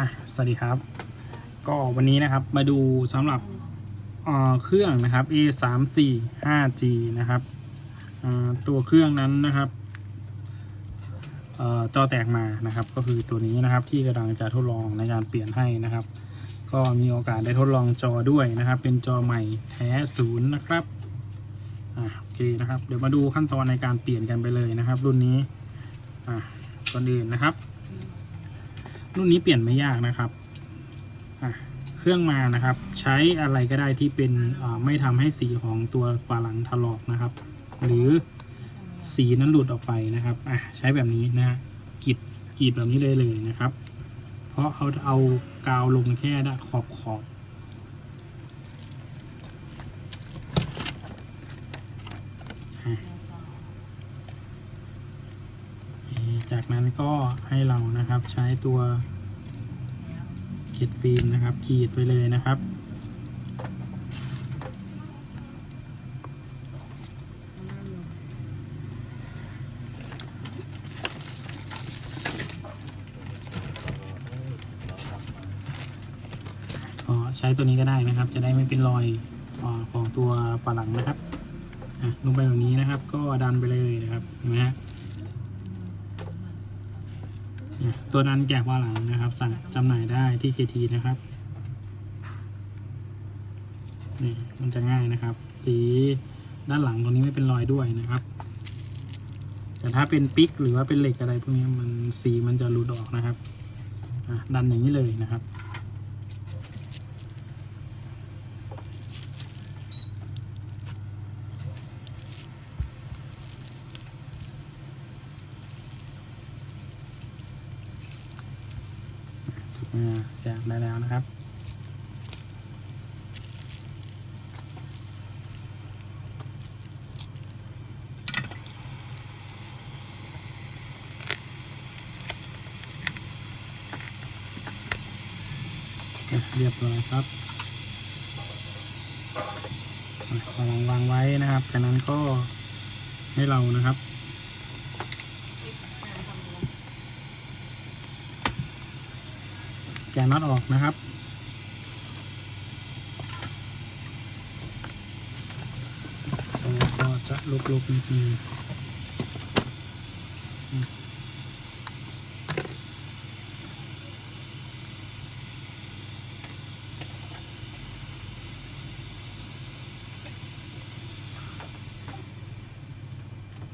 อะสวัสดีครับ ก็วันนี้นะครับมาดูสำหรับเเครื่องนะครับ A 3 4 5 G นะครับตัวเครื่องนั้นนะครับเอ่อจอแตกมานะครับ ก็คือตัวนี้นะครับที่กำลังจะทดลองในการเปลี่ยนให้นะครับ ก็มีโอกาสได้ทดลองจอด้วยนะครับ เป็นจอใหม่แท้ศูนย์นะครับอะโอเคนะครับ เดี๋ยวมาดูขั้นตอนในการเปลี่ยนกันไปเลยนะครับ รุ่นนี้อะก่อนอื่นนะครับ รุ่นนี้เปลี่ยนไม่ยากนะครับอะเครื่องมานะครับ ใช้อะไรก็ได้ที่เป็นอ่าไม่ทำให้สีของตัวฝาหลังถลอกนะครับ หรือสีนั้นหลุดออกไปนะครับอะใช้แบบนี้นะฮะกีดกีดแบบนี้เลยเลยนะครับ เพราะเขาเอากาวลงแค่ขอบขอบอะโอเค จากนั้นก็ให้เรานะครับใช้ตัวเขีดฟิล์มนะครับ ขีดไปเลยนะครับ ก็ใช้ตัวนี้ก็ได้นะครับ จะได้ไม่เป็นรอยอของตัวฝาหลังนะครับลงไปแบบนี้นะครับ ก็ดันไปเลยนะครับเห็นไหมฮะอะ ตัวนั้นแกะฝาหลังนะครับ สั่งจำหน่ายได้ที่เคทีนะครับนี่มันจะง่ายนะครับ สีด้านหลังตรงนี้ไม่เป็นรอยด้วยนะครับ แต่ถ้าเป็นปิกหรือว่าเป็นเหล็กอะไรพวกนี้มันสีมันจะหลุดออกนะครับดันอย่างนี้เลยนะครับ อ่าแจก ได้แล้วนะครับ เรียบร้อยครับอะวางวางไว้นะครับจากนั้นก็ให้เรานะครับ แกะน็อตออกนะครับ ก็จะลุกๆนิดนึงอืม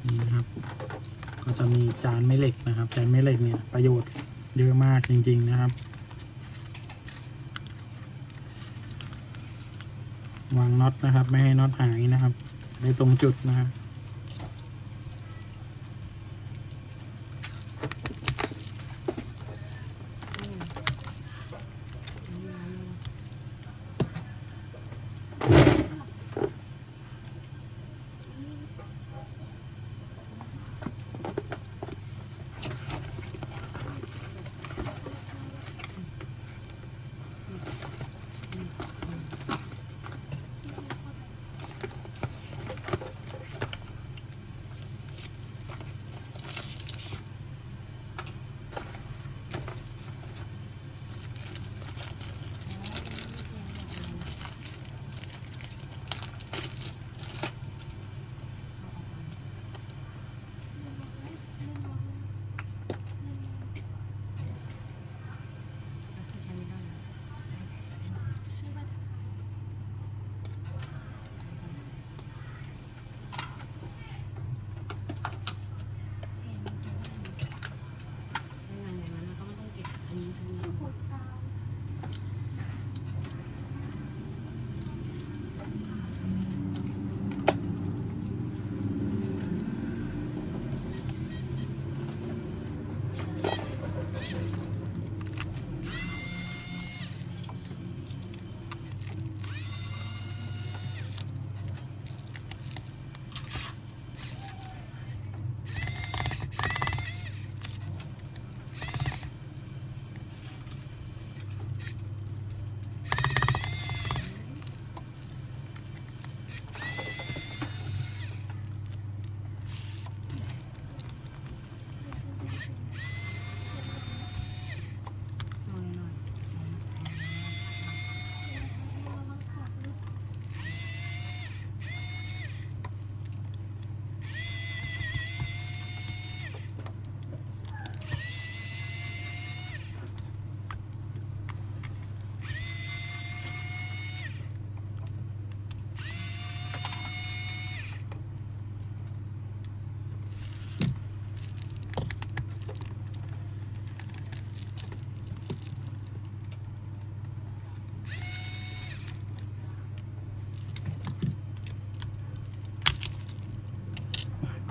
นี่นะครับ ก็จะมีจานแม่เหล็กนะครับ จานแม่เหล็กเนี่ยประโยชน์เยอะมากจริง ๆ นะครับ วางน็อตนะครับ ไม่ให้น็อตหายนะครับในตรงจุดนะครับ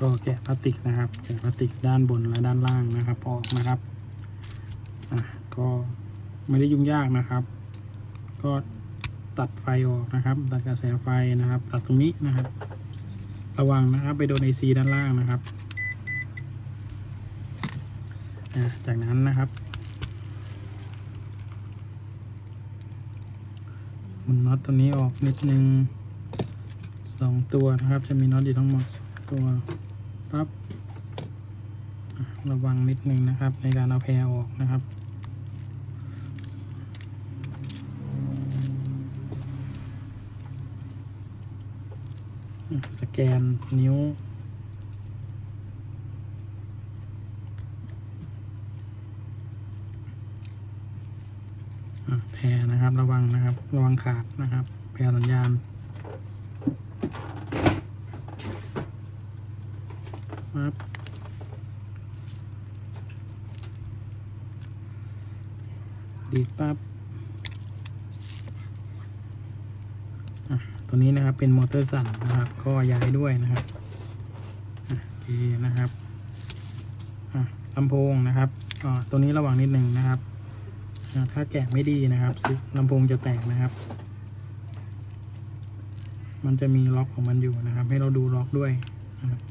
ก็แกะพลาสติกนะครับ แกะพลาสติกด้านบนและด้านล่างนะครับ ออกนะครับอะก็ไม่ได้ยุ่งยากนะครับ ก็ตัดไฟออกนะครับ ตัดกระแสไฟนะครับ ตัดตรงนี้นะครับ ระวังนะครับไปโดนไอซีด้านล่างนะครับอะจากนั้นนะครับหมุนน็อตตัวนี้ออกนิดนึงสองตัวนะครับ จะมีน็อตอยู่ทั้งหมดสองตัว ปั๊บระวังนิดนึงนะครับ ในการเอาแพรออกนะครับสแกนนิ้ว แพรนะครับ ระวังนะครับ ระวังขาดนะครับ แพรสัญญาณ ดีปั๊บตัวนี้นะครับเป็นมอเตอร์สั่นนะครับ ก็ย้ายด้วยนะครับโอเคนะครับอะลำโพงนะครับตัวนี้ระวังนิดหนึ่งนะครับ ถ้าแกะไม่ดีนะครับลำโพงจะแตกนะครับ มันจะมีล็อกของมันอยู่นะครับ ให้เราดูล็อกด้วยนะครับ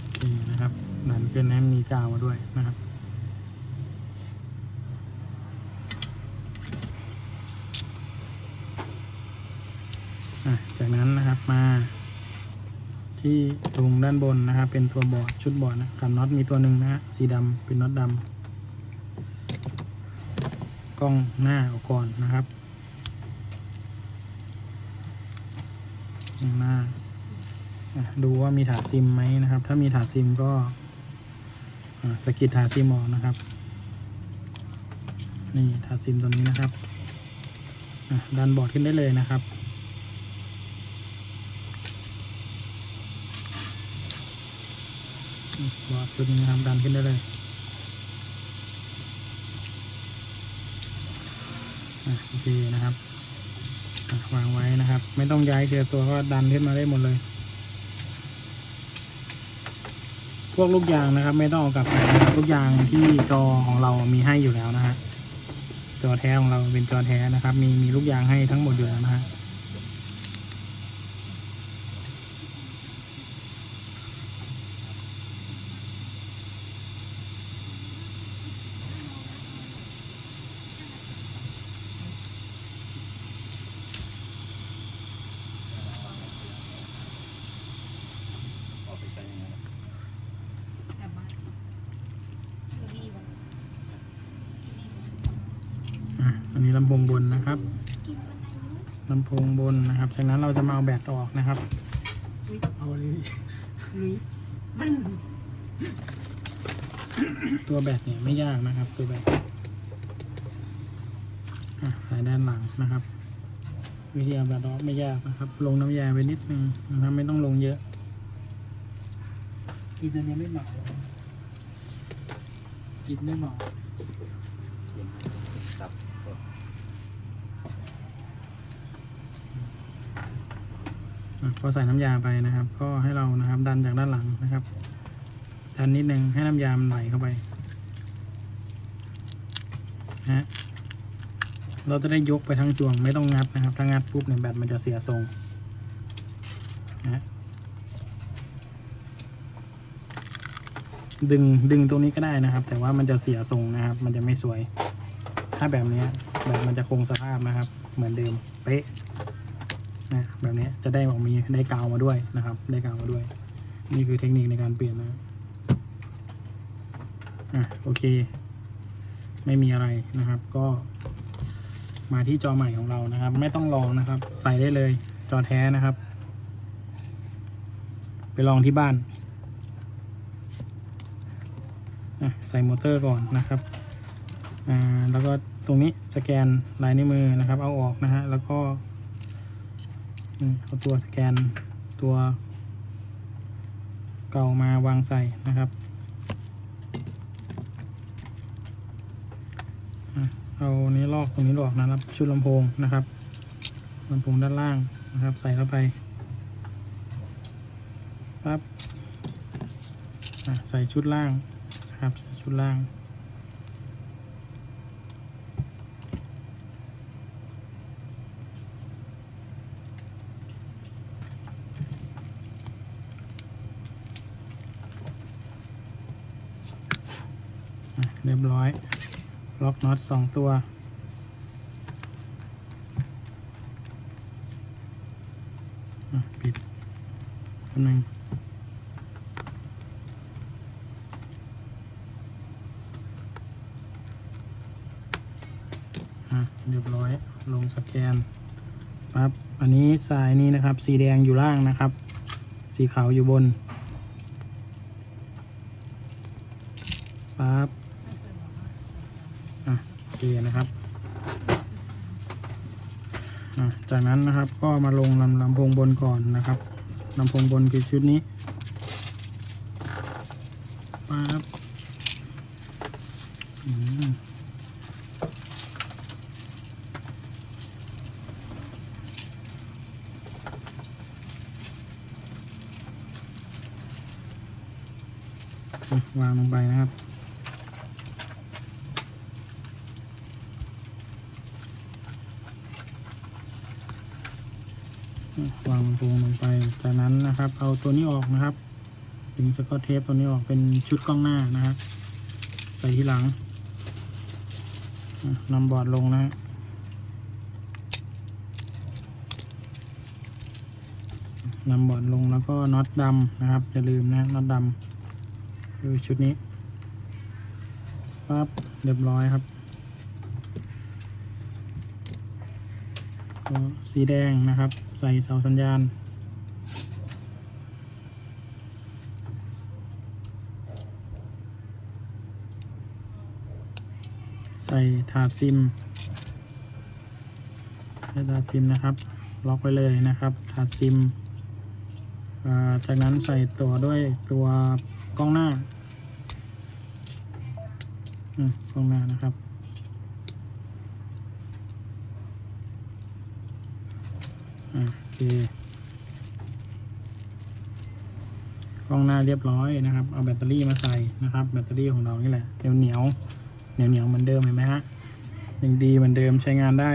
โอเคนะครับดันขึ้นให้มี กาวมาด้วยนะครับ จากนั้นนะครับมา ที่ตรงด้านบนนะครับ เป็นตัวบอร์ดชุดบอร์ดนะกับน็อตมีตัวหนึ่งนะฮะสีดำเป็นน็อตดำกล้องหน้าออกก่อนนะครับหน้าดูว่ามีถาดซิมไหมนะครับ ถ้ามีถาดซิมก็ สกิดถาซิมออกนะครับ นี่ถาซิมตัวนี้นะครับดันบอร์ดขึ้นได้เลยนะครับบอร์ดชุดนี้นะครับดันขึ้นได้เลยโอเคนะครับวางไว้นะครับ ไม่ต้องย้ายเจอตัวก็ดันขึ้นมาได้หมดเลย พวกลูกยางนะครับ ไม่ต้องเอากลับไปนะครับลูกยางที่จอของเรามีให้อยู่แล้วนะฮะจอแท้ของเราเป็นจอแท้นะครับ มีมีลูกยางให้ทั้งหมดอยู่แล้วนะฮะ ออกไปใช้ยังไงล่ะ แบบว่าดีว่ะ อะอันนี้ลำโพงบนนะครับ ลำโพงบนนะครับ จากนั้นเราจะมาเอาแบตออกนะครับอุ้ยเอาเลยลุยมันตัวแบตเนี่ยไม่ยากนะครับ ตัวแบตอะสายด้านหลังนะครับ วิธีเอาแบตออกไม่ยากนะครับ ลงน้ำยาไปนิดนึงนะครับไม่ต้องลงเยอะกินอันนี้ไม่เหมากินไม่เหมาเขียนตับสด อะ พอใส่น้ำยาไปนะครับ ก็ให้เรานะครับ ดันจากด้านหลังนะครับ ดันนิดนึงให้น้ำยามันไหลเข้าไปนะฮะเราจะได้ยกไปทั้งจวงไม่ต้องงัดนะครับ ถ้างัดปุ๊บเนี่ยแบตมันจะเสียทรงนะฮะดึงดึงตรงนี้ก็ได้นะครับ แต่ว่ามันจะเสียทรงนะครับ มันจะไม่สวย ถ้าแบบนี้แบบมันจะคงสภาพนะครับ เหมือนเดิมเป๊ะ นะแบบนี้จะได้ออกมีได้กาวมาด้วยนะครับ ได้กาวมาด้วย นี่คือเทคนิคในการเปลี่ยนนะอะโอเค ไม่มีอะไรนะครับ ก็มาที่จอใหม่ของเรานะครับ ไม่ต้องลองนะครับ ใส่ได้เลยจอแท้นะครับ ไปลองที่บ้านใส่มอเตอร์ก่อนนะครับแล้วก็ตรงนี้สแกนลายนิ้วมือนะครับ เอาออกนะฮะแล้วก็ เอาตัวสแกนตัวเก่ามาวางใส่นะครับ เอานี้ลอกตรงนี้ออกนะครับ ชุดลำโพงนะครับลำโพงด้านล่างนะครับ ใส่เข้าไปปั๊บใส่ชุดล่างนะครับชุดล่าง เรียบร้อย ล็อกน็อตสองตัว ปิดแป๊บนึงอะเรียบร้อย ลงสแกนปั๊บอันนี้สายนี้นะครับ สีแดงอยู่ล่างนะครับ สีขาวอยู่บนปั๊บ อะโอเคนะครับอะจากนั้นนะครับก็มาลงลำลำโพงบนก่อนนะครับลำโพงบนคือชุดนี้ปั๊บอืมอะวางลงไปนะครับ วางลำโพงลงไป จากนั้นนะครับ เอาตัวนี้ออกนะครับดึงสกอตเทปตัวนี้ออกเป็นชุดกล้องหน้านะครับ ใส่ที่หลังนำบอร์ดลงนะฮะนำบอร์ดลงแล้วก็น็อตดำนะครับอย่าลืมนะน็อตดำคือชุดนี้ปั๊บเรียบร้อยครับ สีแดงนะครับ ใส่เสาสัญญาณ ใส่ถาดซิมใส่ถาดซิมนะครับ ล็อกไว้เลยนะครับ ถาดซิมาจากนั้นใส่ตัวด้วยตัวกล้องหน้ากล้องหน้านะครับ อะโอเคกล้องหน้าเรียบร้อยนะครับ เอาแบตเตอรี่มาใส่นะครับ แบตเตอรี่ของเรานี่แหละเหนียวเหนียวเหนียวเหนียวๆเหมือนเดิมเห็นไหมฮะยังดีเหมือนเดิมใช้งานได้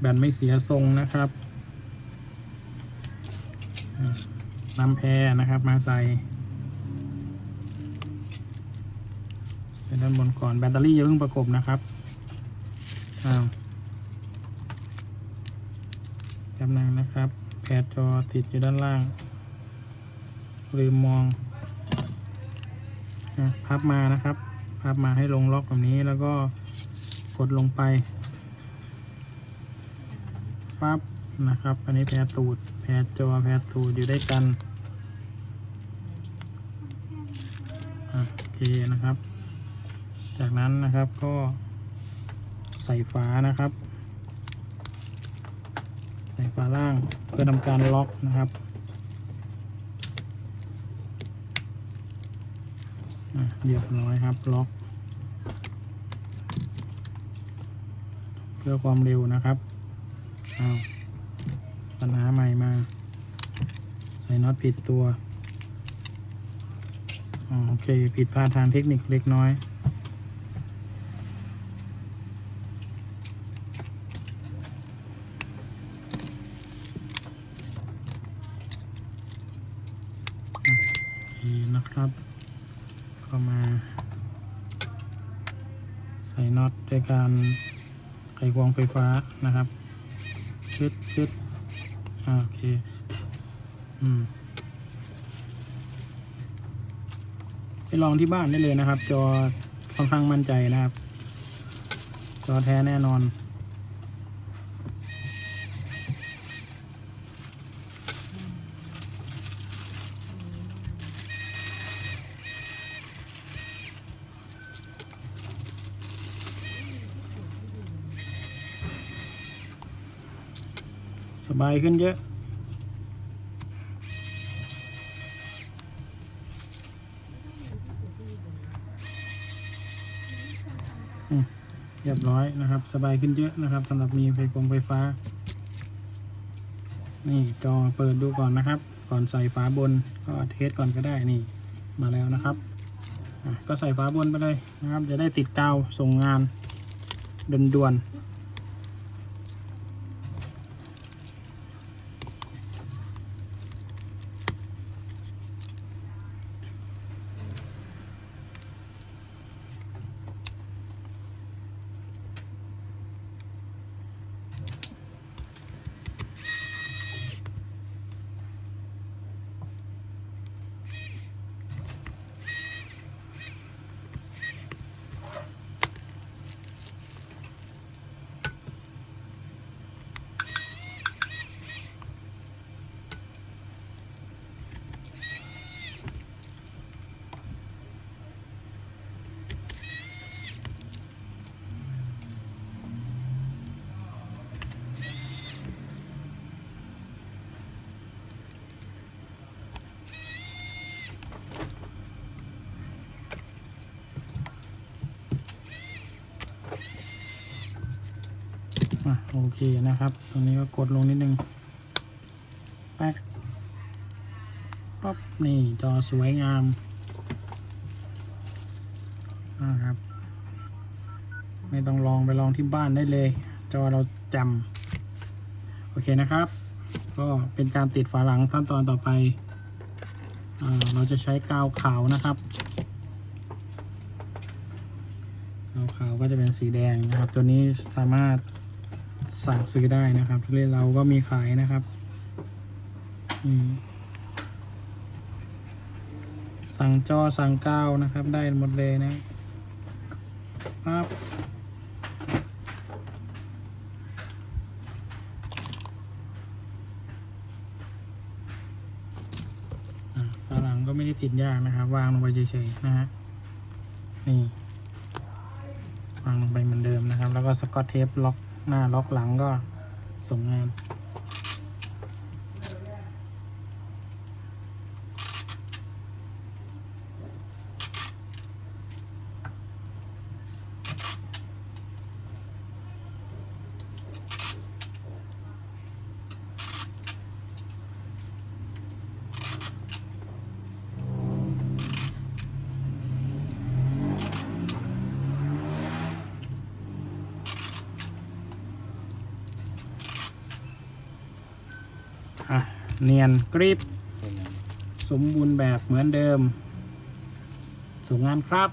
แบตไม่เสียทรงนะครับอะนำแพรนะครับมาใส่ใส่ด้านบนก่อนแบตเตอรี่อย่าเพิ่งประกบนะครับอ้าว แป๊บนึงนะครับแพดจอติดอยู่ด้านล่าง ลืมมองอะพับมานะครับ พับมาให้ลงล็อกแบบนี้แล้วก็กดลงไปปั๊บนะครับ อันนี้แพรตูด แพรจอ แพรตูดอยู่ด้วยกัน โอเคนะครับ จากนั้นนะครับก็ใส่ฝานะครับ ใส่ฝาล่างเพื่อทำการล็อกนะครับเรียบร้อยครับล็อก เพื่อความเร็วนะครับอ้าวปัญหาใหม่มา ใส่น็อตผิดตัวอ๋อโอเค ผิดพลาดทางเทคนิคเล็กน้อย โอเคนะครับ ก็มา ใส่น็อตด้วยการ ไขควงไฟฟ้านะครับชึดชึดโอเค อืมไปลองที่บ้านได้เลยนะครับ จอค่อนข้างมั่นใจนะครับ จอแท้แน่นอน บายขึ้นเยอะอืมเรียบร้อยนะครับ สบายขึ้นเยอะนะครับสำหรับมีไฟฟงไฟฟ้า นี่จอเปิดดูก่อนนะครับ ก่อนใส่ฝาบนก็เทสก่อนก็ได้นี่มาแล้วนะครับก็ใส่ฝาบนไปเลยนะครับ จะได้ติดกาวส่งงานด่วนๆ อะโอเคนะครับ ตรงนี้ก็กดลงนิดนึงแป๊กป๊อบนี่จอสวยงามนะครับ ไม่ต้องลองไปลองที่บ้านได้เลย จอเราจำโอเคนะครับ ก็เป็นการติดฝาหลังขั้นตอนต่อไปอ่าเราจะใช้กาวขาวนะครับกาวขาวก็จะเป็นสีแดงนะครับ ตัวนี้สามารถ สั่งซื้อได้นะครับที่เราก็มีขายนะครับสั่งจอสั่งกาวนะครับ ได้หมดเลยนะปั๊บฝาหลังก็ไม่ได้ติดยากนะครับ วางลงไปเฉยๆนะฮะนี่วางลงไปเหมือนเดิมนะครับ แล้วก็สกอตเทปล็อก หน้าล็อกหลังก็ส่งงาน อะ เนียนกริบสมบูรณ์แบบเหมือนเดิมส่งงานครับ